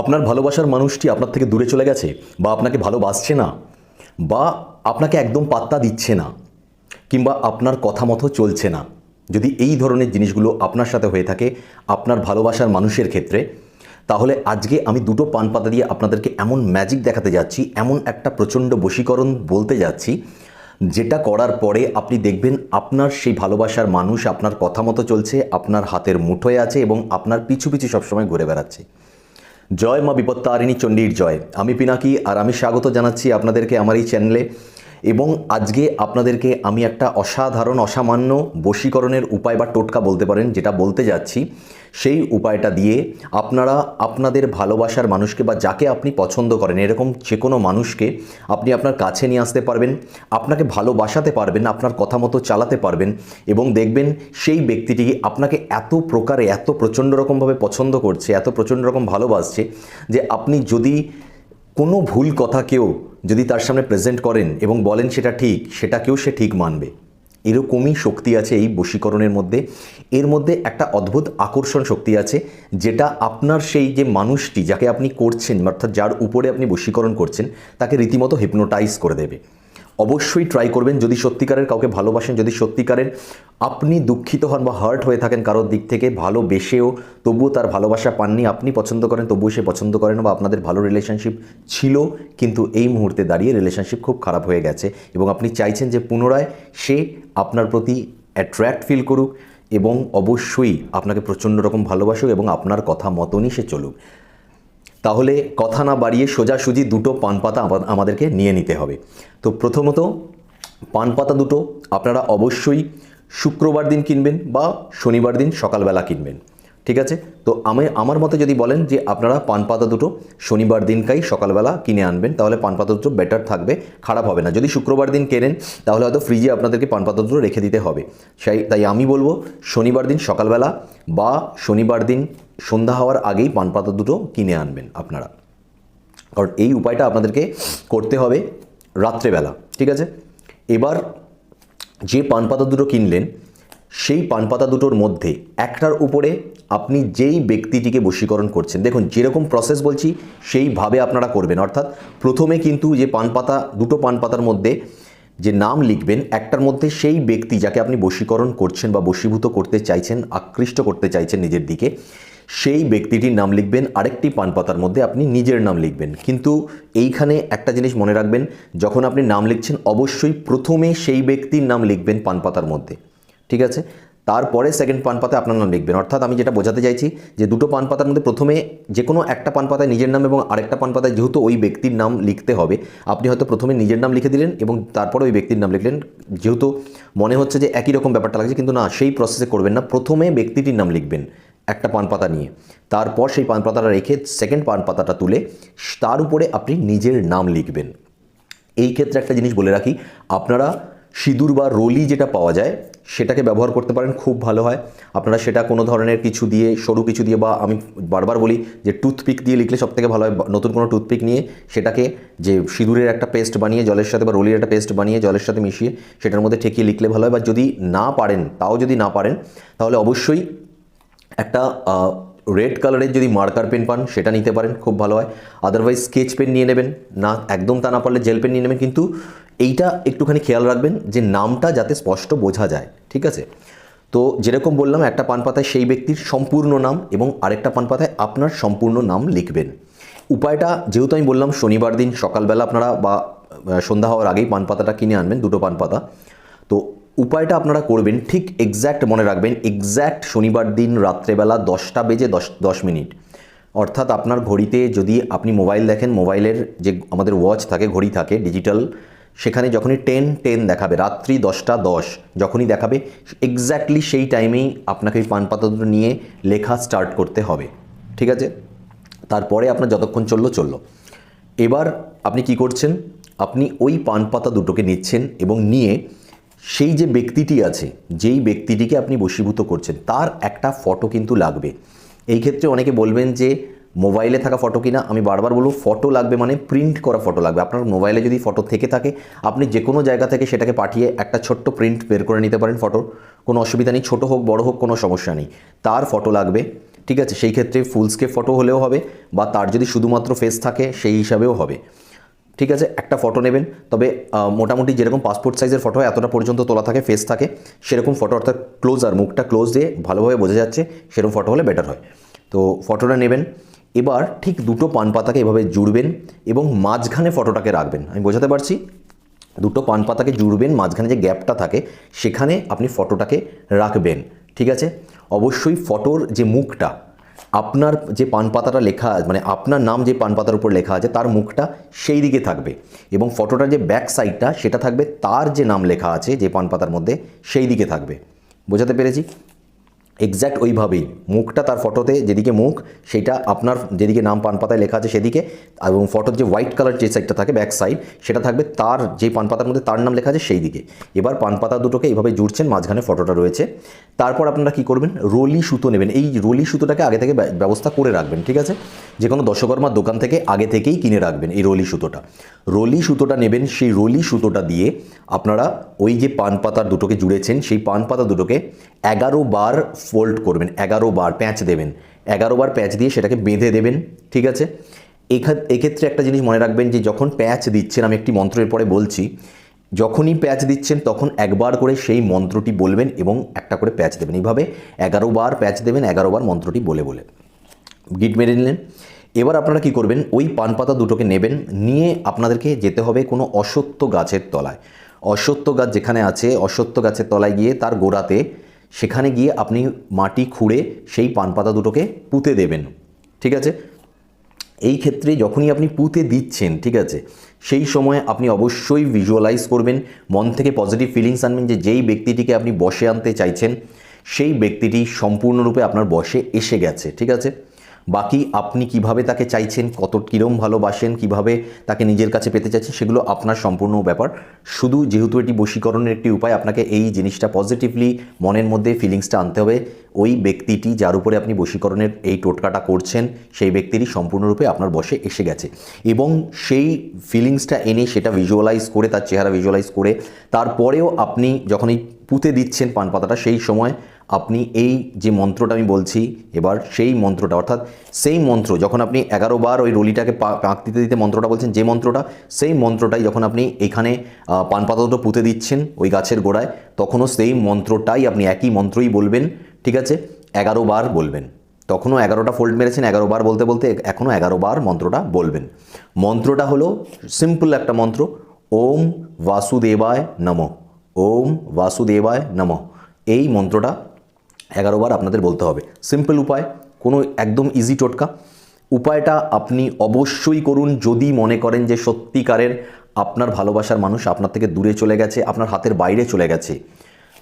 আপনার ভালোবাসার মানুষটি আপনার থেকে দূরে চলে গেছে বা আপনাকে ভালোবাসছে না বা আপনাকে একদম পাত্তা দিচ্ছে না কিংবা আপনার কথা মতো চলছে না। যদি এই ধরনের জিনিসগুলো আপনার সাথে হয়ে থাকে আপনার ভালোবাসার মানুষের ক্ষেত্রে, তাহলে আজকে আমি দুটো পান পাতা দিয়ে আপনাদেরকে এমন ম্যাজিক দেখাতে যাচ্ছি, এমন একটা প্রচণ্ড বশীকরণ বলতে যাচ্ছি, যেটা করার পরে আপনি দেখবেন আপনার সেই ভালোবাসার মানুষ আপনার কথা মতো চলছে, আপনার হাতের মুঠোয় আছে এবং আপনার পিছু পিছু সবসময় ঘুরে বেড়াচ্ছে। জয় মা বিপত্তারিণী চণ্ডীর জয়। আমি পিনাকি আর আমি স্বাগত জানাচ্ছি আপনাদেরকে আমার এই চ্যানেলে। এবং আজকে আপনাদেরকে আমি একটা অসাধারণ, অসামান্য বশীকরণের উপায় বা টোটকা বলতে পারেন, যেটা বলতে যাচ্ছি। সেই উপায়টা দিয়ে আপনারা আপনাদের ভালোবাসার মানুষকে বা যাকে আপনি পছন্দ করেন, এরকম যে কোনো মানুষকে আপনি আপনার কাছে নিয়ে আসতে পারবেন, আপনাকে ভালোবাসাতে পারবেন, আপনার কথা মতো চালাতে পারবেন এবং দেখবেন সেই ব্যক্তিটি আপনাকে এত প্রকারে, এত প্রচণ্ড রকমভাবে পছন্দ করছে, এত প্রচণ্ড রকম ভালোবাসছে যে আপনি যদি কোনো ভুল কথা কেউ যদি তার সামনে প্রেজেন্ট করেন এবং বলেন সেটা ঠিক সেটাকেও সে ঠিক মানবে। এরকমই শক্তি আছে এই বশীকরণের মধ্যে। এর মধ্যে একটা অদ্ভুত আকর্ষণ শক্তি আছে, যেটা আপনার সেই যে মানুষটি যাকে আপনি করছেন, অর্থাৎ যার উপরে আপনি বশীকরণ করছেন, তাকে রীতিমতো হিপনোটাইজ করে দেবে। অবশ্যই ট্রাই করবেন। যদি সত্যিকারের কাউকে ভালোবাসেন, যদি সত্যিকারের আপনি দুঃখিত হন বা হার্ট হয়ে থাকেন কারোর দিক থেকে, ভালোবেসেও তবুও তার ভালোবাসা পাননি, আপনি পছন্দ করেন, তবুও সে পছন্দ করেন বা আপনাদের ভালো রিলেশনশিপ ছিল, কিন্তু এই মুহূর্তে দাঁড়িয়ে রিলেশনশিপ খুব খারাপ হয়ে গেছে এবং আপনি চাইছেন যে পুনরায় সে আপনার প্রতি অ্যাট্রাক্ট ফিল করুক এবং অবশ্যই আপনাকে প্রচণ্ড রকম ভালোবাসুক এবং আপনার কথা মতনই সে চলুক। তাহলে কথা না বাড়িয়ে সোজাসুজি দুটো পান পাতা আমাদেরকে নিয়ে নিতে হবে। তো প্রথমত পান পাতা দুটো আপনারা অবশ্যই শুক্রবার দিন কিনবেন বা শনিবার দিন সকালবেলা কিনবেন। ঠিক আছে? তো আমি, আমার মতে যদি বলেন যে আপনারা পান পাতা দুটো শনিবার দিনকাই সকালবেলা কিনে আনবেন, তাহলে পান পাতা দুটো বেটার থাকবে, খারাপ হবে না। যদি শুক্রবার দিন কেনেন, তাহলে হয়তো ফ্রিজে আপনাদেরকে পান পাতা দুটো রেখে দিতে হবে। সেই, তাই আমি বলব শনিবার দিন সকালবেলা বা শনিবার দিন সন্ধ্যা হওয়ার আগেই পান পাতা দুটো কিনে আনবেন আপনারা। কারণ এই উপায়টা আপনাদেরকে করতে হবে রাত্রেবেলা, ঠিক আছে? এবার যে পান পাতা দুটো কিনলেন সেই পানপাতা দুটোর মধ্যে একটার উপরে আপনি যেই ব্যক্তিটিকে বশীকরণ করছেন, দেখুন যেরকম প্রসেস বলছি, সেইভাবে আপনারা করবেন। অর্থাৎ প্রথমে কিন্তু যে পানপাতা, দুটো পানপাতার মধ্যে যে নাম লিখবেন, একটার মধ্যে সেই ব্যক্তি যাকে আপনি বশীকরণ করছেন বা বশীভূত করতে চাইছেন, আকৃষ্ট করতে চাইছেন নিজের দিকে, সেই ব্যক্তিটির নাম লিখবেন। আরেকটি পান পাতার মধ্যে আপনি নিজের নাম লিখবেন। কিন্তু এইখানে একটা জিনিস মনে রাখবেন, যখন আপনি নাম লিখছেন, অবশ্যই প্রথমে সেই ব্যক্তির নাম লিখবেন পানপাতার মধ্যে। ঠিক আছে? তারপরে সেকেন্ড পান পাতায় আপনার নাম লিখবেন। অর্থাৎ আমি যেটা বোঝাতে চাইছি যে দুটো পান পাতার মধ্যে প্রথমে যে কোনো একটা পান পাতায় নিজের নাম এবং আরেকটা পান পাতায় যেহেতু ওই ব্যক্তির নাম লিখতে হবে, আপনি হয়তো প্রথমে নিজের নাম লিখে দিলেন এবং তারপরে ওই ব্যক্তির নাম লিখলেন। যেহেতু মনে হচ্ছে যে একই রকম ব্যাপারটা লাগছে, কিন্তু না, সেই প্রসেসে করবেন না। প্রথমে ব্যক্তিটির নাম লিখবেন একটা পান পাতা নিয়ে। তারপর সেই পান পাতাটা রেখে সেকেন্ড পান পাতাটা তুলে তার উপরে আপনি নিজের নাম লিখবেন। এই ক্ষেত্রে একটা জিনিস বলে রাখি, আপনারা সিঁদুর বা রলি যেটা পাওয়া যায়, সেটাকে ব্যবহার করতে পারেন, খুব ভালো হয়। আপনারা সেটা কোনো ধরনের কিছু দিয়ে, সরু কিছু দিয়ে বা আমি বারবার বলি যে টুথপিক দিয়ে লিখলে সব থেকে ভালো হয় নতুন কোনো টুথপিক নিয়ে সেটাকে যে সিঁদুরের একটা পেস্ট বানিয়ে, জলের সাথে বা রোলির একটা পেস্ট বানিয়ে, জলের সাথে মিশিয়ে সেটার মধ্যে ঠেকিয়ে লিখলে ভালো হয়। বা যদি না পারেন, তাও যদি না পারেন, তাহলে অবশ্যই একটা রেড কালারের যদি মার্কার পেন পান, সেটা নিতে পারেন, খুব ভালো হয়। আদারওয়াইজ স্কেচ পেন নিয়ে নেবেন। না, একদম তা না পারলে জেল পেন নিয়ে নেবেন, কিন্তু এইটা একটুখানি খেয়াল রাখবেন যে নামটা যাতে স্পষ্ট বোঝা যায়, ঠিক আছে? তো যেরকম বললাম, একটা পান পাতায় সেই ব্যক্তির সম্পূর্ণ নাম এবং আরেকটা পান পাতায় আপনার সম্পূর্ণ নাম লিখবেন। উপায়টা, যেহেতু আমি বললাম, শনিবার দিন সকালবেলা আপনারা বা সন্ধ্যা হওয়ার আগেই পান পাতাটা কিনে আনবেন, দুটো পান পাতা। তো উপায়টা আপনারা করবেন, ঠিক এক্স্যাক্ট মনে রাখবেন এক্স্যাক্ট শনিবার দিন রাত্রেবেলা দশটা বেজে দশ দশ মিনিট। অর্থাৎ আপনার ঘড়িতে যদি আপনি মোবাইল দেখেন, মোবাইলের যে আমাদের ওয়াচ থাকে, ঘড়ি থাকে ডিজিটাল সেখানে যখনই টেন টেন দেখাবে, রাত্রি দশটা দশ, যখনই দেখাবে এক্স্যাক্টলি সেই টাইমেই আপনাকে ওই পান পাতা দুটো নিয়ে লেখা স্টার্ট করতে হবে। ঠিক আছে? তারপরে আপনার যতক্ষণ চলল চলল। এবার আপনি কি করছেন? আপনি ওই পান পাতা দুটোকে নিচ্ছেন এবং নিয়ে সেই যে ব্যক্তিটি আছে, যেই ব্যক্তিটিকে আপনি বশীভূত করছেন, তার একটা ফটো কিন্তু লাগবে। এই ক্ষেত্রে অনেকে বলবেন যে, মোবাইলে থাকা ফটো কিনা? আমি বারবার বলব, ফটো লাগবে মানে প্রিন্ট করা ফটো লাগবে। আপনার মোবাইলে যদি ফটো থেকে থাকে, আপনি যে কোনো জায়গা থেকে সেটাকে পাঠিয়ে একটা ছোট্ট প্রিন্ট বের করে নিতে পারেন ফটো কোনো অসুবিধা নেই, ছোটো হোক, বড় হোক, কোনো সমস্যা নেই। তার ফটো লাগবে, ঠিক আছে? সেই ক্ষেত্রে ফুলস্কেপ ফটো হলেও হবে, বা তার যদি শুধুমাত্র ফেস থাকে, সেই হিসাবেও হবে। ঠিক আছে, একটা ফটো নেবেন। তবে মোটামুটি যেরকম পাসপোর্ট সাইজের ফটো হয়, এতটা পর্যন্ত তোলা থাকে ফেস থাকে, সেরকম ফটো অর্থাৎ ক্লোজ আর মুখটা ক্লোজ দিয়ে ভালোভাবে বোঝা যাচ্ছে, সেরকম ফটো হলে বেটার হয়। তো ফটোটা নেবেন। এবার ঠিক দুটো পান পাতাকে এভাবে জুড়বেন এবং মাঝখানে ফটোটাকে রাখবেন। আমি বোঝাতে পারছি? দুটো পান পাতাকে জুড়বেন, মাঝখানে যে গ্যাপটা থাকে, সেখানে আপনি ফটোটাকে রাখবেন। ঠিক আছে? অবশ্যই ফটোর যে মুখটা আপনার যে পান পাতাটা লেখা মানে আপনার নাম যে পান পাতার উপর লেখা আছে, তার মুখটা সেই দিকে থাকবে। এবং ফটোটার যে ব্যাক সাইডটা সেটা থাকবে তার যে নাম লেখা আছে, যে পান পাতার মধ্যে, সেই দিকে থাকবে। বোঝাতে পেরেছি? এক্স্যাক্ট ওইভাবেই। মুখটা তার ফটোতে যেদিকে মুখ, সেটা আপনার যেদিকে নাম পান পাতায় লেখা আছে সেদিকে, এবং ফটোর যে হোয়াইট কালার যে সাইডটা থাকে ব্যাক সাইড সেটা থাকবে তার যে পান পাতার মধ্যে তার নাম লেখা আছে সেই দিকে এবার পান পাতা দুটোকে এইভাবে জুড়ছেন, মাঝখানে ফটোটা রয়েছে। তারপর আপনারা কি করবেন? রলি সুতো নেবেন। এই রলি সুতোটাকে আগে থেকে ব্য- ব্যবস্থা করে রাখবেন, ঠিক আছে? যে কোনো দশকর্মার দোকান থেকে আগে থেকেই কিনে রাখবেন এই রলি সুতোটা। রলি সুতোটা নেবেন, সেই রলি সুতোটা দিয়ে আপনারা ওই যে পান পাতার দুটোকে জুড়েছেন, সেই পান পাতা দুটোকে এগারো বার ফোল্ড করবেন, এগারো বার প্যাঁচ দেবেন। এগারো বার প্যাঁচ দিয়ে সেটাকে বেঁধে দেবেন, ঠিক আছে? এখা- এক্ষেত্রে একটা জিনিস মনে রাখবেন যে, যখন প্যাঁচ দিচ্ছেন, আমি একটি মন্ত্রের পরে বলছি, যখনই প্যাচ দিচ্ছেন, তখন একবার করে সেই মন্ত্রটি বলবেন এবং একটা করে প্যাচ দেবেন। এইভাবে এগারো বার প্যাচ দেবেন, এগারো বার মন্ত্রটি বলে বলে। গিট মেরে নিলেন। এবার আপনারা কি করবেন, ওই পান পাতা দুটোকে নেবেন, নিয়ে আপনাদেরকে যেতে হবে কোনো অসত্য গাছের তলায়। অসত্য গাছ যেখানে আছে অসত্য গাছের তলায় গিয়ে তার গোড়াতে সেখানে গিয়ে আপনি মাটি খুঁড়ে সেই পান পাতা দুটোকে পুঁতে দেবেন, ঠিক আছে? এই ক্ষেত্রে যখনই আপনি পুঁতে দিচ্ছেন, ঠিক আছে, সেই সময় আপনি অবশ্যই ভিজুয়ালাইজ করবেন, মন থেকে পজিটিভ ফিলিংস আনবেন যে যেই ব্যক্তিটিকে আপনি বসে আনতে চাইছেন, সেই ব্যক্তিটি সম্পূর্ণরূপে আপনার বসে এসে গেছে, ঠিক আছে? বাকি আপনি কীভাবে তাকে চাইছেন, কত কীরম ভালোবাসেন, কীভাবে তাকে নিজের কাছে পেতে চাইছেন, সেগুলো আপনার সম্পূর্ণ ব্যাপার। শুধু যেহেতু এটি বশীকরণের একটি উপায়, আপনাকে এই জিনিসটা পজিটিভলি মনের মধ্যে ফিলিংসটা আনতে হবে। ওই ব্যক্তিটি যার উপরে আপনি বশীকরণের এই টোটকাটা করছেন, সেই ব্যক্তিটি সম্পূর্ণরূপে আপনার বসে এসে গেছে। এবং সেই ফিলিংসটা এনে সেটা ভিজুয়ালাইজ করে, তার চেহারা ভিজুয়ালাইজ করে, তারপরেও আপনি যখন এই পুঁতে দিচ্ছেন পান পাতাটা সেই সময় আপনি এই যে মন্ত্রটা আমি বলছি এবার সেই মন্ত্রটা অর্থাৎ সেই মন্ত্র যখন আপনি এগারো বার ওই রলিটাকে পাক দিতে দিতে মন্ত্রটা বলছেন যে মন্ত্রটা সেই মন্ত্রটাই যখন আপনি এখানে আহ, পান পাতা পুঁতে দিচ্ছেন ওই গাছের গোড়ায় তখনও সেই মন্ত্রটাই আপনি একই মন্ত্রই বলবেন ঠিক আছে? এগারো বার বলবেন। তখনও এগারোটা ফোল্ড মেরেছেন এগারো বার বলতে বলতে এখনও এগারো বার মন্ত্রটা বলবেন। মন্ত্রটা হলো সিম্পল একটা মন্ত্র ওম বাসুদেবায় নম ওম বাসুদেবায় নম। এই মন্ত্রটা এগারো বার আপনাদের বলতে হবে। সিম্পল উপায়, কোনো একদম ইজি টোটকা। উপায়টা আপনি অবশ্যই করুন যদি মনে করেন যে সত্যিকারের আপনার ভালোবাসার মানুষ আপনার থেকে দূরে চলে গেছে, আপনার হাতের বাইরে চলে গেছে,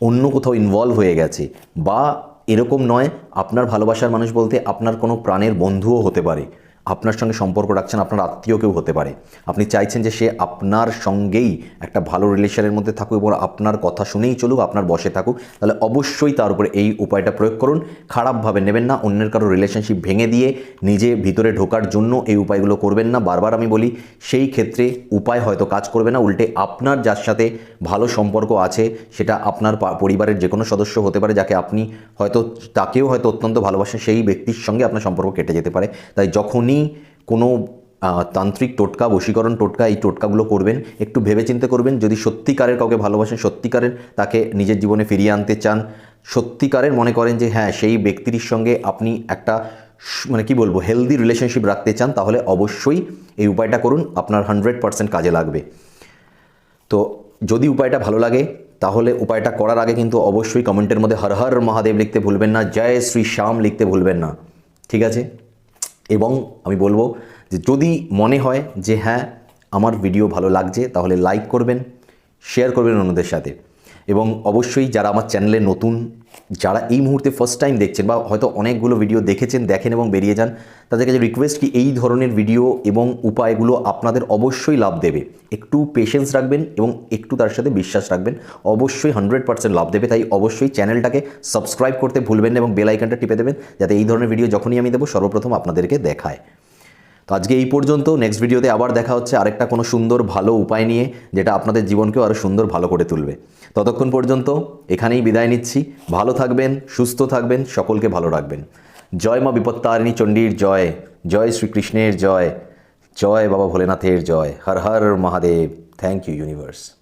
অন্য কোথাও ইনভলভ হয়ে গেছে, বা এরকম নয়, আপনার ভালোবাসার মানুষ বলতে আপনার কোনো প্রাণের বন্ধুও হতে পারে। আপনার সঙ্গে সম্পর্ক রাখছেন, আপনার আত্মীয় কেউ হতে পারে। আপনি চাইছেন যে সে আপনার সঙ্গেই একটা ভালো রিলেশনের মধ্যে থাকুক এবং আপনার কথা শুনেই চলুক, আপনার বসে থাকুক। তাহলে অবশ্যই তার উপরে এই উপায়টা প্রয়োগ করুন। খারাপভাবে নেবেন না, অন্যের কারও রিলেশনশিপ ভেঙে দিয়ে নিজে ভিতরে ঢোকার জন্য এই উপায়গুলো করবেন না। বারবার আমি বলি, সেই ক্ষেত্রে উপায় হয়তো কাজ করবে না, উল্টে আপনার যার সাথে ভালো সম্পর্ক আছে, সেটা আপনার পরিবারের যে কোনো সদস্য হতে পারে, যাকে আপনি হয়তো, তাকেও হয়তো অত্যন্ত ভালোবাসেন, সেই ব্যক্তির সঙ্গে আপনার সম্পর্ক কেটে যেতে পারে। তাই যখনই কোনো তান্ত্রিক টোটকা, বশীকরণ টোটকা এই টোটকাগুলো করবেন, একটু ভেবেচিন্তে করবেন, যদি সত্যিকারের কাউকে ভালোবাসেন, সত্যিকারের তাকে নিজের জীবনে ফিরিয়ে আনতে চান, সত্যিকারের মনে করেন যে হ্যাঁ সেই ব্যক্তির সঙ্গে আপনি একটা মানে কি বলব হেলদি রিলেশনশিপ রাখতে চান, তাহলে অবশ্যই এই উপায়টা করুন, আপনার হান্ড্রেড পার্সেন্ট কাজে লাগবে। তো যদি উপায়টা ভালো লাগে, তাহলে উপায়টা করার আগে কিন্তু অবশ্যই কমেন্টের মধ্যে হর হর মহাদেব লিখতে ভুলবেন না, জয় শ্রী শ্যাম লিখতে ভুলবেন না, ঠিক আছে? এবং আমি বলব যে যদি মনে হয় যে হ্যাঁ আমার ভিডিও ভালো লাগছে, তাহলে লাইক করবেন শেয়ার করবেন অন্যদের সাথে। এবং অবশ্যই যারা আমার চ্যানেলে নতুন, যারা এই মুহূর্তে ফার্স্ট টাইম দেখছেন বা হয়তো অনেকগুলো ভিডিও দেখেছেন, দেখেন এবং বেরিয়ে যান, তাদের কাছে রিকোয়েস্ট কি এই ধরনের ভিডিও এবং উপায়গুলো আপনাদের অবশ্যই লাভ দেবে। একটু পেশেন্স রাখবেন এবং একটু তার সাথে বিশ্বাস রাখবেন। অবশ্যই হান্ড্রেড পার্সেন্ট লাভ দেবে। তাই অবশ্যই চ্যানেলটাকে সাবস্ক্রাইব করতে ভুলবেন না এবং বেল আইকনটা টিপে দেবেন, যাতে এই ধরনের ভিডিও যখনই আমি দেবো, সর্বপ্রথম আপনাদেরকে দেখায়। তো আজকে এই পর্যন্ত। নেক্সট ভিডিওতে আবার দেখা হচ্ছে আরেকটা কোনো সুন্দর, ভালো উপায় নিয়ে, যেটা আপনাদের জীবনকেও আরও সুন্দর, ভালো করে তুলবে। ততক্ষণ পর্যন্ত এখানেই বিদায় নিচ্ছি। ভালো থাকবেন, সুস্থ থাকবেন, সকলকে ভালো রাখবেন। জয় মা বিপত্তারিণী চণ্ডীর জয় জয় শ্রীকৃষ্ণের জয় জয় বাবা ভোলেনাথের জয়। Har Har Mahadev. Thank you universe